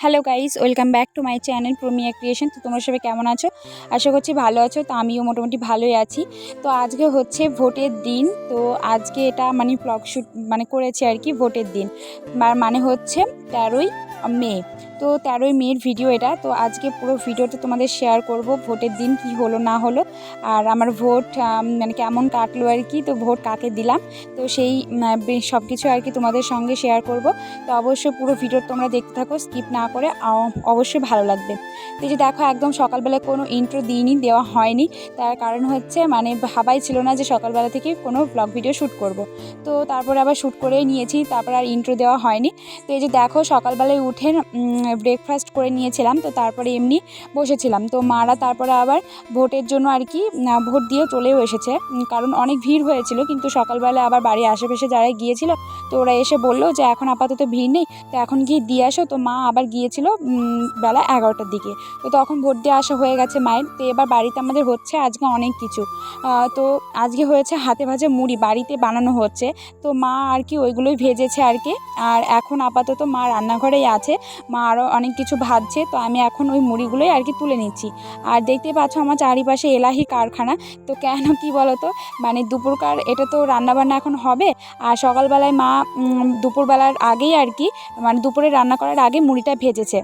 Hello guys welcome back to my channel Promiya creation তো তোমরা সবাই কেমন আছো? আশা করছি ভালো আছো, তো আমিও মোটামুটি ভালোই আছি। তো আজকে হচ্ছে ভোটের দিন। তো আজকে এটা মানে ব্লগ শ্যুট মানে করেছি আর কি, ভোটের দিন। মানে হচ্ছে তেরোই মে। তো তেরোই মেয়ের ভিডিও এটা। তো আজকে পুরো ভিডিওতে তোমাদের শেয়ার করব, ভোটের দিন কি হলো, না হলো। আর আমার ভোট মানে কেমন কাটলো আর কি, তো ভোট কাকে দিলাম। তো সেই সব কিছু আর কি তোমাদের সঙ্গে শেয়ার করব। তো অবশ্যই পুরো ভিডিও তোমরা দেখতে থাকো স্কিপ না করে অবশ্যই ভালো লাগবে। তো যে দেখো, একদম সকালবেলা কোনো ইন্ট্রো দিইনি, দেওয়া হয়নি। তার কারণ হচ্ছে মানে ভাবাই ছিল না যে সকালবেলা থেকে কোনো ব্লগ ভিডিও শ্যুট করব। তো তারপরে আবার শ্যুট করেই নিয়েছি, তারপর আর ইন্ট্রো দেওয়া হয়নি। তো এই যে দেখো, সকালবেলায় উঠে ব্রেকফাস্ট করে নিয়েছিলাম, তো তারপরে এমনি বসেছিলাম। তো মারা তারপরে আবার ভোটের জন্য আর কি ভোট দিয়ে চলেও এসেছে। কারণ অনেক ভিড় হয়েছিল, কিন্তু সকালবেলা আবার বাড়ির আশেপাশে যারা গিয়েছিল, তো ওরা এসে বলল যে, এখন আপাতত ভিড় নেই, তো এখন গিয়ে দিয়ে আসো। তো মা আবার গিয়েছিল বেলা এগারোটার দিকে। তো তখন ভোট দিয়ে আসা হয়ে গেছে মায়ের। তো এবার বাড়িতে আমাদের হচ্ছে আজকে অনেক কিছু। তো আজকে হয়েছে হাতে ভাজা মুড়ি, বাড়িতে বানানো হচ্ছে। তো মা আর কি ওইগুলোই ভেজেছে আর কি। আর এখন আপাতত মা রান্নাঘরেই আছে। মা আরও অনেক কিছু ভাজছে, তো আমি এখন ওই মুড়িগুলোই আর কি তুলে নিচ্ছি। আর দেখতে পাচ্ছ আমার চারিপাশে এলাহি কারখানা, তো কেন কি বলো তো মানে দুপুরকার এটা তো রান্নাবান্না এখন হবে, আর সকালবেলায় মা দুপুরবেলার আগেই আর কি মানে দুপুরে রান্না করার আগে মুড়িটা ভেজেছে।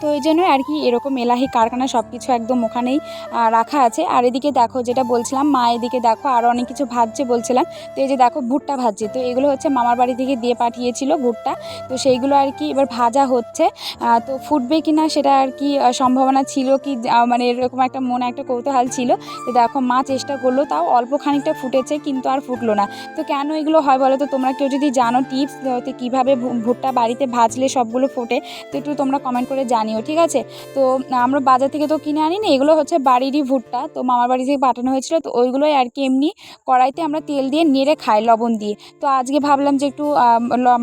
তো এই জন্য আর কি এরকম এলাহি, কারখানা সব কিছু একদম ওখানেই রাখা আছে। আর এদিকে দেখো যেটা বলছিলাম, মা এদিকে দেখো আরও অনেক কিছু ভাজছে বলছিলাম। তো এই যে দেখো ভুট্টা ভাজছে, তো এগুলো হচ্ছে মামার বাড়ি থেকে দিয়ে পাঠিয়েছিল ভুট্টা। তো সেইগুলো আর কি এবার ভাজা হচ্ছে। তো ফুটবে কি না সেটা আর কি সম্ভাবনা ছিল কি মানে এরকম একটা মনে একটা কৌতূহল ছিল। তো দেখো মা চেষ্টা করল, তাও অল্প খানিকটা ফুটেছে কিন্তু আর ফুটলো না। তো কেন এগুলো হয় বলো তো? তোমরা কেউ যদি জানো টিপস, তো কীভাবে ভুট্টা বাড়িতে ভাজলে সবগুলো ফোটে, তো একটু তোমরা কমেন্ট করে জানিও ঠিক আছে? তো আমরা বাজার থেকে তো কিনে আনি না এগুলো হচ্ছে বাড়িরই ভুট্টা। তো মামার বাড়ি থেকে পাঠানো হয়েছিল, তো ওইগুলোই আর কি এমনি কড়াইতে আমরা তেল দিয়ে নেড়ে খাই লবণ দিয়ে। তো আজকে ভাবলাম যে একটু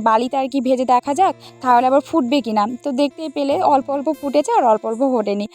বালিতে আর কি ভেজে দেখা যাক, তাহলে আবার ফুটবে কি না তো দেখতে পেলে অল্প অল্প ফুটেছে আর অল্প অল্প ফোটেনি।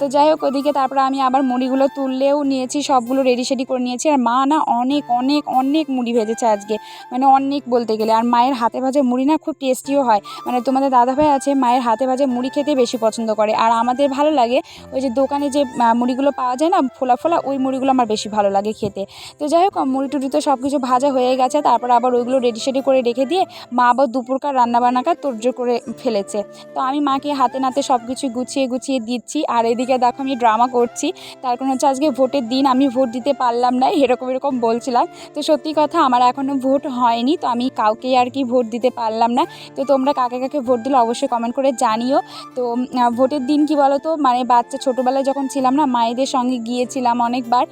তো যাই হোক, ওদিকে তারপরে আমি আবার মুড়িগুলো তুললেও নিয়েছি, সবগুলো রেডি সেডি করে নিয়েছি। আর মা না অনেক অনেক অনেক মুড়ি ভেজেছে আজকে। মানে অনেক বলতে গেলে। আর মায়ের হাতে ভাজা মুড়ি না খুব টেস্টিও হয়। মানে তোমাদের দাদাভাই আছে, মায়ের হাতে ভাজা মুড়ি খেতে বেশি পছন্দ করে। আর আমাদের ভালো লাগে ওই যে দোকানে যে মুড়িগুলো পাওয়া যায় না, ফোলা ফোলা, ওই মুড়িগুলো আমার বেশি ভালো লাগে খেতে। তো যাই হোক মুড়ি টুড়ি তো সব কিছু ভাজা হয়ে গেছে, তারপর আবার ওইগুলো রেডি সেডি করে রেখে দিয়ে মা আবার দুপুরকার রান্নাবান্নাকার তোরজোর করে ফেলেছে। তো আমি মাকে হাতে নাতে সব কিছু গুছিয়ে গুছিয়ে দিচ্ছি, আর এদিকে দেখো আমি ড্রামা করছি। তার কারণ হচ্ছে আজকে ভোটের দিন, আমি ভোট দিতে পারলাম না, এরকম এরকম বলছিলাম। তো সত্যি কথা, আমার এখনও ভোট হয়নি, তো আমি কাউকেই আর কি ভোট দিতে পারলাম না। তো তোমরা কাকে কাকে ভোট দিলে অবশ্যই কমেন্ট করে জানিও। তো ভোটের দিন কি বলো তো মানে বাচ্চা ছোটোবেলায় যখন ছিলাম না, মায়েদের সঙ্গে গিয়েছিলাম অনেকবার।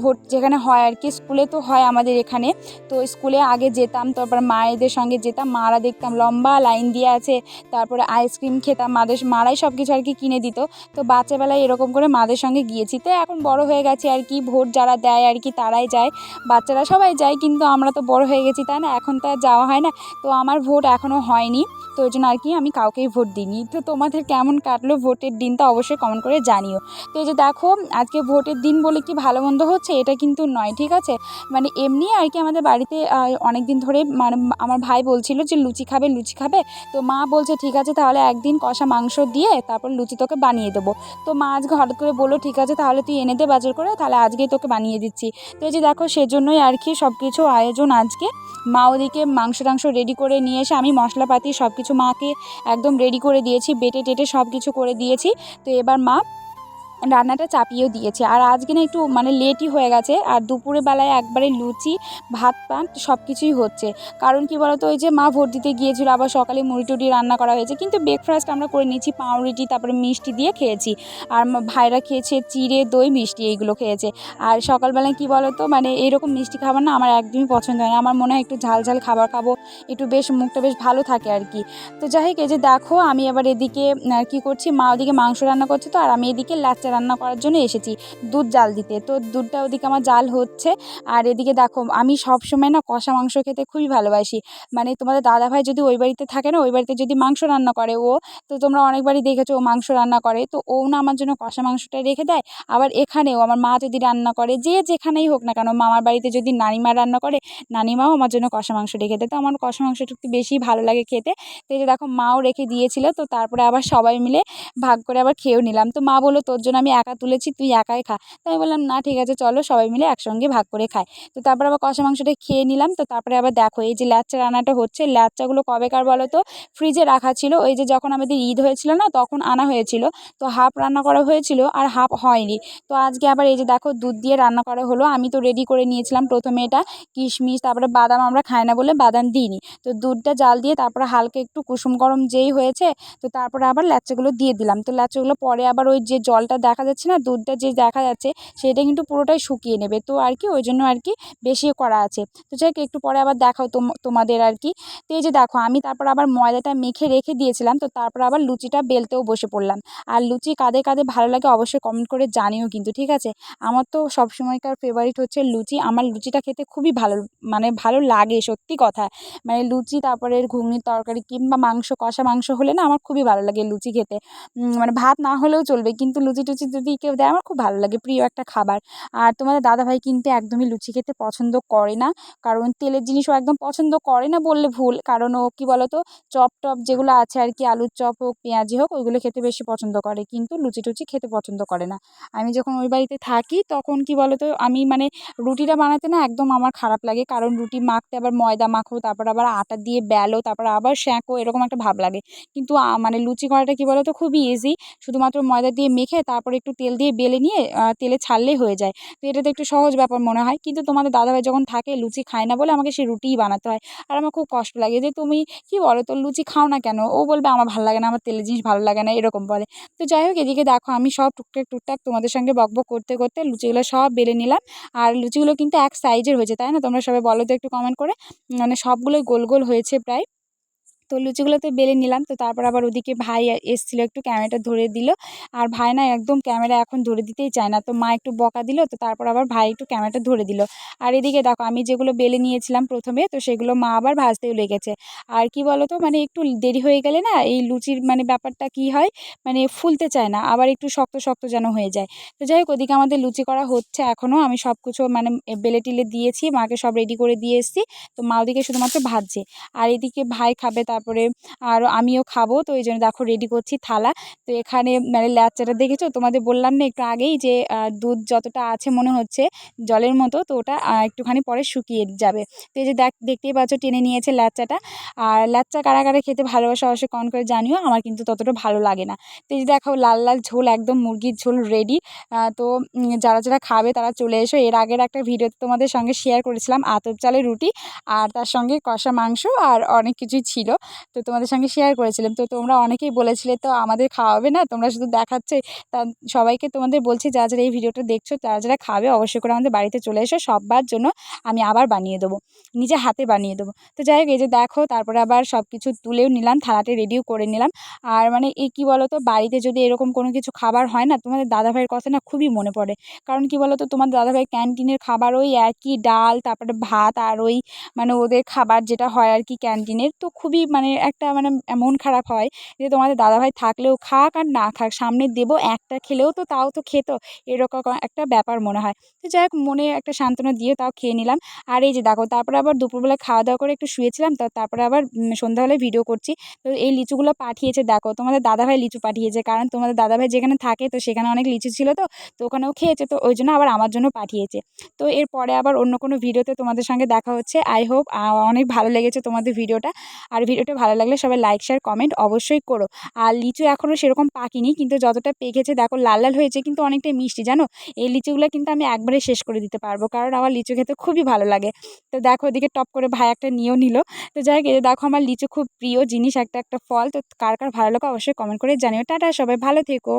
ভোট যেখানে হয় আর কি, স্কুলে তো হয় আমাদের এখানে। তো স্কুলে আগে যেতাম, তারপর মায়েদের সঙ্গে যেতাম, মারা দেখতাম, লম্বা লাইন দিয়ে আছে, তারপরে আইসক্রিম খেতাম, মাদের মারাই সব কিছু আর কি কিনে দিত। তো বাচ্চাবেলায় এরকম করে মাদের সঙ্গে গিয়েছি। তো এখন বড় হয়ে গেছে আর কি, ভোট যারা দেয় আর কি, তারাই যায়। বাচ্চারা সবাই যায়, কিন্তু আমরা তো বড় হয়ে গেছি, তাই না? এখন তো আর যাওয়া হয় না। তো আমার ভোট এখনও হয়নি। তো ওই জন্য আর কি আমি কাউকেই ভোট দিইনি। তো তোমাদের কেমন কাটলো ভোটের দিন দিনটা অবশ্যই কমেন্ট করে জানিও। তো এই যে দেখো, আজকে ভোটের দিন বলে কি ভালো মন্দ হচ্ছে? এটা কিন্তু নয়, ঠিক আছে? মানে এমনি আর কি আমাদের বাড়িতে অনেক দিন ধরে মানে আমার ভাই বলছিল যে লুচি খাবে লুচি খাবে। তো মা বলছে, ঠিক আছে, তাহলে একদিন কষা মাংস দিয়ে তারপর লুচি তোকে বানিয়ে দেবো। তো মা আজকে হঠাৎ করে বলল, ঠিক আছে, তাহলে তুই এনে দে বাজার করে, তাহলে আজকেই তোকে বানিয়ে দিচ্ছি। তো এই যে দেখো, সেজন্যই আর কি সব কিছু আয়োজন আজকে। মা ওদিকে মাংস টাংস রেডি করে নিয়ে এসে আমি মশলাপাতি সব কিছু মাকে একদম রেডি করে দিয়েছি বেটে টেটে সব কিছু করে দিয়েছি। তো এবার মা রান্নাটা চাপিয়েও দিয়েছে। আর আজকে না একটু মানে লেটই হয়ে গেছে, আর দুপুরে বেলায় একবারে লুচি, ভাত, পান সব কিছুই হচ্ছে। কারণ কি বলতো, ওই যে মা ভোট দিতে গিয়েছিল, আবার সকালে মুড়ি টুড়ি রান্না করা হয়েছে। কিন্তু ব্রেকফাস্ট আমরা করে নিয়েছি পাউরুটি, তারপরে মিষ্টি দিয়ে খেয়েছি। আর ভাইরা খেয়েছে চিড়ে, দই, মিষ্টি, এইগুলো খেয়েছে। আর সকালবেলায় কি বলতো মানে এরকম মিষ্টি খাবার না আমার একদমই পছন্দ হয় না। আমার মনে হয় একটু ঝাল ঝাল খাবার খাব, একটু বেশ মুখটা বেশ ভালো থাকে আর কি। তো যাই হোক, এই যে দেখো, আমি এবার এদিকে কি করছি, মা ওদিকে মাংস রান্না করছে তো, আর আমি এদিকে লাচ্চা রান্না করার জন্য এসেছি। দুধ জাল দিতে। তো দুধটা ওদিকে আমার জাল হচ্ছে। আর এদিকে দেখো, আমি সব সময় না কষা মাংস খেতে খুবই ভালোবাসি। মানে তোমাদের দাদাভাই যদি ওই বাড়িতে থাকে না, ওই বাড়িতে যদি মাংস রান্না করে ও, তো তোমরা অনেকবারই দেখেছ ও মাংস রান্না করে। তো ও না আমার জন্য কষা মাংসটা রেখে দেয়। আবার এখানেও আমার মা যদি রান্না করে, যে যেখানেই হোক না কেন, মামার বাড়িতে যদি নানিমা রান্না করে, নানিমাও আমার জন্য কষা মাংস রেখে দেয়। তো আমার কষা মাংসটা একটু বেশি ভালো লাগে খেতে। তো এই যে দেখো, মাও রেখে দিয়েছিল। তো তারপরে আবার সবাই মিলে ভাগ করে আবার খেয়েও নিলাম। তো মা বলল, তোর জন্য আমি একা তুলেছি, তুই একাই খা। তো আমি বললাম, না, ঠিক আছে, চলো সবাই মিলে একসঙ্গে ভাগ করে খাই। তো তারপরে আবার কষা মাংসটা খেয়ে নিলাম। তো তারপরে আবার দেখো, এই যে ল্যাচ্চা রান্নাটা হচ্ছে, ল্যাচ্চাগুলো কবেকার বলো তো ফ্রিজে রাখা ছিল। ওই যে যখন আমাদের ঈদ হয়েছিল না, তখন আনা হয়েছিল। তো হাফ রান্না করা হয়েছিল আর হাফ হয়নি। তো আজকে আবার এই যে দেখো, দুধ দিয়ে রান্না করা হলো। আমি তো রেডি করে নিয়েছিলাম প্রথমে এটা, কিশমিশ, তারপরে বাদাম আমরা খাই না বলে বাদাম দিইনি। তো দুধটা জাল দিয়ে তারপরে হালকা একটু কুসুম গরম যেই হয়েছে, তো তারপরে আবার ল্যাচ্চাগুলো দিয়ে দিলাম। তো ল্যাচ্চাগুলো পরে আবার ওই যে জলটা দেখা যাচ্ছে না, দুধটা যে দেখা যাচ্ছে সেটা কিন্তু পুরোটাই শুকিয়ে নেবে। তো আর কি ওই জন্য আর কি বেশি করা আছে। তো যাই একটু পরে আবার দেখাও তোমাদের আর কি। তো এই যে দেখো, আমি তারপর আবার ময়দাটা মেখে রেখে দিয়েছিলাম, তো তারপর আবার লুচিটা বেলতেও বসে পড়লাম। আর লুচি কাদের কাদের ভালো লাগে অবশ্যই কমেন্ট করে জানিও কিন্তু, ঠিক আছে? আমার তো সবসময়কার ফেভারিট হচ্ছে লুচি। আমার লুচিটা খেতে খুবই ভালো মানে ভালো লাগে, সত্যি কথা। মানে লুচি, তারপরে ঘুগনির তরকারি কিংবা মাংস, কষা মাংস হলে না আমার খুবই ভালো লাগে লুচি খেতে। মানে ভাত না হলেও চলবে, কিন্তু লুচি টুচি যদি কেউ দেয়, আমার খুব ভালো লাগে, প্রিয় একটা খাবার। আর তোমাদের দাদাভাই কিন্তু একদমই লুচি খেতে পছন্দ করে না। কারণ তেলের জিনিসও একদম পছন্দ করে না বললে ভুল। কারণ ও কী বলতো, চপ টপ যেগুলো আছে আর কি, আলুর চপ হোক, পেঁয়াজি হোক, ওইগুলো খেতে বেশি পছন্দ করে। কিন্তু লুচি টুচি খেতে পছন্দ করে না। আমি যখন ওই বাড়িতে থাকি, তখন কী বলো তো আমি মানে রুটিটা বানাতে না একদম আমার খারাপ লাগে। কারণ রুটি মাখতে আবার ময়দা মাখো, তারপর আবার আটা দিয়ে বেলো, তারপর আবার সেঁকো, এরকম একটা ভাব লাগে। কিন্তু মানে লুচি করাটা কী বলো তো খুবই ইজি শুধুমাত্র ময়দা দিয়ে মেখে, তারপরে একটু তেল দিয়ে বেলে নিয়ে তেলে ছাড়লেই হয়ে যায়। তো এটা তো একটু সহজ ব্যাপার মনে হয়। কিন্তু তোমাদের দাদাভাই যখন থাকে, লুচি খায় না বলে আমাকে সে রুটিই বানাতে হয়। আর আমার খুব কষ্ট লাগে যে, তুমি কী বলো? তো লুচি খাও না কেন? ও বলবে, আমার ভালো লাগে না, আমার তেলের জিনিস ভালো লাগে না, এরকম বলে। তো যাই হোক, এদিকে দেখো, আমি সব টুকটাক টুকটাক তোমাদের সঙ্গে বকবক করতে করতে লুচিগুলো সব বেলে নিলাম। আর লুচিগুলো কিন্তু এক সাইজের হয়েছে, তাই না? তোমরা সবাই বলো তো একটু কমেন্ট করে। মানে সবগুলোই গোল গোল হয়েছে প্রায়। তো লুচিগুলো তো বেলে নিলাম, তো তারপর আবার ওদিকে ভাই এসেছিল, একটু ক্যামেরাটা ধরে দিল। আর ভাই না একদম ক্যামেরা এখন ধরে দিতেই চায় না, তো মা একটু বকা দিল, তো তারপর আবার ভাই একটু ক্যামেরাটা ধরে দিল। আর এদিকে দেখো, আমি যেগুলো বেলে নিয়েছিলাম প্রথমে, তো সেগুলো মা আবার ভাজতেও লেগেছে আর কি বলো তো মানে একটু দেরি হয়ে গেলে না এই লুচির মানে ব্যাপারটা কি হয় মানে ফুলতে চায় না, আবার একটু শক্ত শক্ত যেন হয়ে যায়। তো যাই হোক, ওদিকে আমাদের লুচি করা হচ্ছে এখনও আমি সব কিছু মানে বেলে টিলে দিয়েছি, মাকে সব রেডি করে দিয়ে এসেছি, তো মা ওদিকে শুধুমাত্র ভাজছে। আর এদিকে ভাই খাবে তারপরে আর আমিও খাব। তো এই জন্য দেখো রেডি করছি থালা। তো এখানে মানে ল্যাচাটা দেখেছ? তোমাদের বললাম না একটু আগেই যে দুধ যতটা আছে মনে হচ্ছে জলের মতো, তো ওটা একটুখানি পরে শুকিয়ে যাবে। তো এই যে দেখ, দেখতেই পাচ্ছ টেনে নিয়েছে ল্যাচাটা। আর ল্যাচা কারা কারা খেতে ভালোবাসা অবশ্যই কন করে জানিও, আমার কিন্তু ততটা ভালো লাগে না। তো এই যে দেখো লাল লাল ঝোল, একদম মুরগির ঝোল রেডি তো যারা যারা খাবে তারা চলে এসো। এর আগের একটা ভিডিওতে তোমাদের সঙ্গে শেয়ার করেছিলাম আতপ চালের রুটি আর তার সঙ্গে কষা মাংস আর অনেক কিছুই ছিল। তো তোমাদের সঙ্গে শেয়ার করেছিলাম। তো তোমরা অনেকেই বলেছিলে, তো আমাদের খাওয়াবে না? তোমরা শুধু দেখাচ্ছে। তা সবাইকে তোমাদের বলছি, যারা যারা এই ভিডিওটা দেখছ, তারা যারা খাবে, অবশ্যই করে আমাদের বাড়িতে চলে এসো। সববার জন্য আমি আবার বানিয়ে দেবো। নিজে হাতে বানিয়ে দেবো। তো যাই হোক, এই যে দেখো, তারপরে আবার সব কিছু তুলেও নিলাম থালাতে রেডিও করে নিলাম। আর মানে এই কী বলো তো বাড়িতে যদি এরকম কোনো কিছু খাবার হয় না, তোমাদের দাদাভাইয়ের কথা না খুবই মনে পড়ে। কারণ কী বলো তো তোমার দাদাভাই ক্যান্টিনের খাবার ওই একই ডাল, তারপরে ভাত আর ওই মানে ওদের খাবার যেটা হয় আর কি ক্যান্টিনের, তো খুবই মানে একটা মানে মন খারাপ হয় যে তোমাদের দাদাভাই থাকলেও খাক আর না খাক সামনে দেবো, একটা খেলেও তো তাও তো খেত, এরকম একটা ব্যাপার মনে হয়। তো যাই হোক, মনে একটা সান্ত্বনা দিয়ে তাও খেয়ে নিলাম। আর এই যে দেখো, তারপরে আবার দুপুরবেলা খাওয়া দাওয়া করে একটু শুয়েছিলাম, তো তারপরে আবার সন্ধ্যাবেলায় ভিডিও করছি। তো এই লিচুগুলো পাঠিয়েছে, দেখো, তোমাদের দাদাভাই লিচু পাঠিয়েছে, কারণ তোমাদের দাদাভাই যেখানে থাকে তো সেখানে অনেক লিচু ছিল তো তো ওখানেও খেয়েছে, তো ওই জন্য আবার আমার জন্য পাঠিয়েছে। তো এরপরে আবার অন্য কোনো ভিডিওতে তোমাদের সঙ্গে দেখা হচ্ছে। আই হোপ অনেক ভালো লেগেছে তোমাদের ভিডিওটা আর ভিডিওটা ভালো লাগলে সবাই লাইক শেয়ার কমেন্ট অবশ্যই করো। আর লিচু এখনও সেরকম পাকিনি, কিন্তু যতটা পেকেছে, দেখো লাল লাল হয়েছে, কিন্তু অনেকটাই মিষ্টি, জানো? এই লিচুগুলো কিন্তু আমি একবারে শেষ করে দিতে পারব, কারণ আমার লিচু খেতে খুবই ভালো লাগে। তো দেখো ওদিকে টপ করে ভাই একটা নিয়েও নিল। তো যাই হোক দেখো আমার লিচু খুব প্রিয় জিনিস, একটা একটা ফল। তো কার কার ভালো লাগে অবশ্যই কমেন্ট করে জানিও। টাটা সবাই, ভালো থেকো।